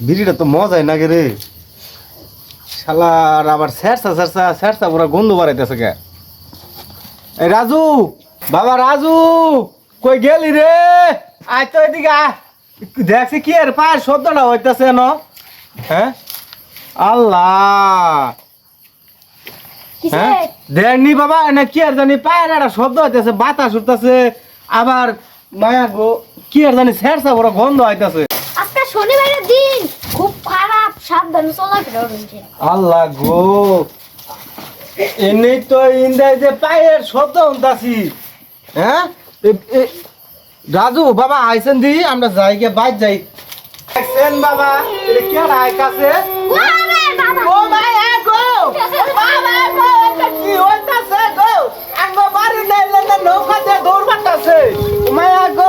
বিড়িটা তো মজাই না রে। শালার আবার স্যারসা স্যারসা স্যারসা পুরা গন্ধ বাড়াইতেছে কে? এই রাজু বাবা রাজু কই গেলি রে? আয় তো এদিকে দেখছি কি এর পায়ের শব্দটা হইতেছে ন হ্যাঁ? আল্লাহ। হ্যাঁ? দেখনি বাবা না কি আর জানি পায়ের একটা শব্দ হইতেছে বাতাস উঠতেছে। আবার মায়া গো কি আর জানি স্যারসা পুরা গন্ধ হইতেছে আজকে শনিবারের দিন খুব খারাপ সাবধানে চলাফেরা রয়েছে। আল্লাহ গো এনেই তো ইন্দাই যে পায়ের শব্দ শুনতাছি। হ্যাঁ? রাজু বাবা আইসেন দি আমরা যাই গে বাইর যাই। বাবা এটা কে রায় কাছে ওরে বাবা ও ভাই এ গো বাবা গো এটা কি হইতাছে গো আঙ্গো বাড়ি নাইলে না নৌকাতে দৌড় বাতাছে মায়া গো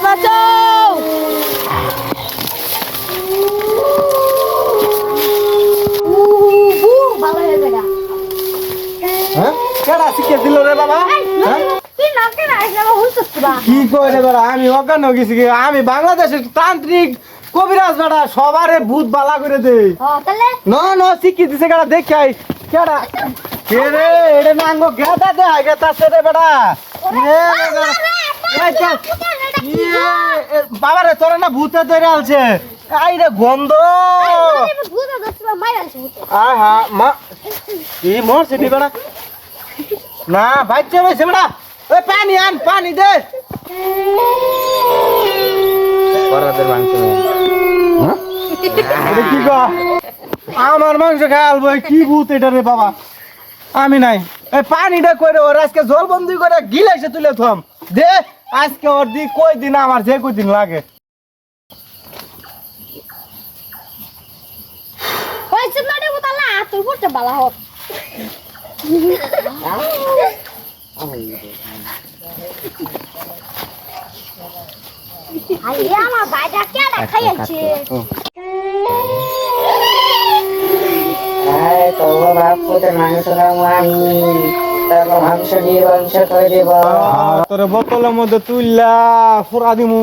বা কি করে বেড়া আমি অজ্ঞান হয়ে গেছি? আমি বাংলাদেশের তান্ত্রিক কবিরাজ বেড়া সবারে ভূত বালা করে তাহলে? না না শিখি দিছে কেডা দেখে কেডা? কে রে এটা নাঙ্গো গেদা দে গেতা সে রে বেড়া বাবা রে তোরা না ভূতে ধরে আলছে। আই রে গন্ধ। আয় হা মা। কি মোর সিটি বেড়া? না বাচ্চা রয়েছে বেড়া। ওই পানি আন পানি দে। হ্যাঁ? আমার মাংস খায়ালবো কি ভূত এটা রে বাবা? আমি নাই। এই পানিটা করে ওর আজকে জল বন্দি করে গিলাইছে তুলে থম। দে। আজকে ওর দি কই দিন আমার যে কই দিন লাগে ওই চিন্তাটা বুতালা? তুই পড়তে বালা হোক। আরে আমার বাইটা খাইছে তোর বোতলের মধ্যে তুইলা ফুরা দিমু।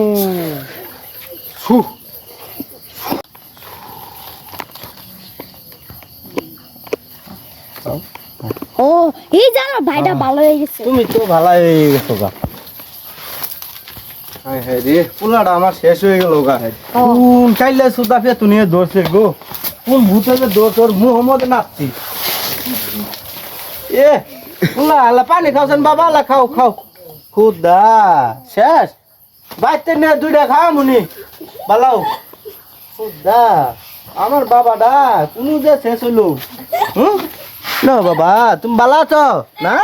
ও এই জানো ভাইটা ভালো হয়ে গেছে। তুমি তো ভালাই গেছো গা। হায় হায় রে পোলাটা আমার শেষ হয়ে গেল গা কোন চাইলে সুদা ফিয়া তুমি গো? কোন মুহম্মদ নাচছি এ পোলা আলা পানি খাওছেন বাবা আলা খাও খাও। খুদা, শেষ। বাইতে নিয়ে দুইটা খাও মুনি বালাও। খুদা, আমার বাবাটা কোনো যে শেষ হলো হুম? না, বাবা, তুমি বালা তো না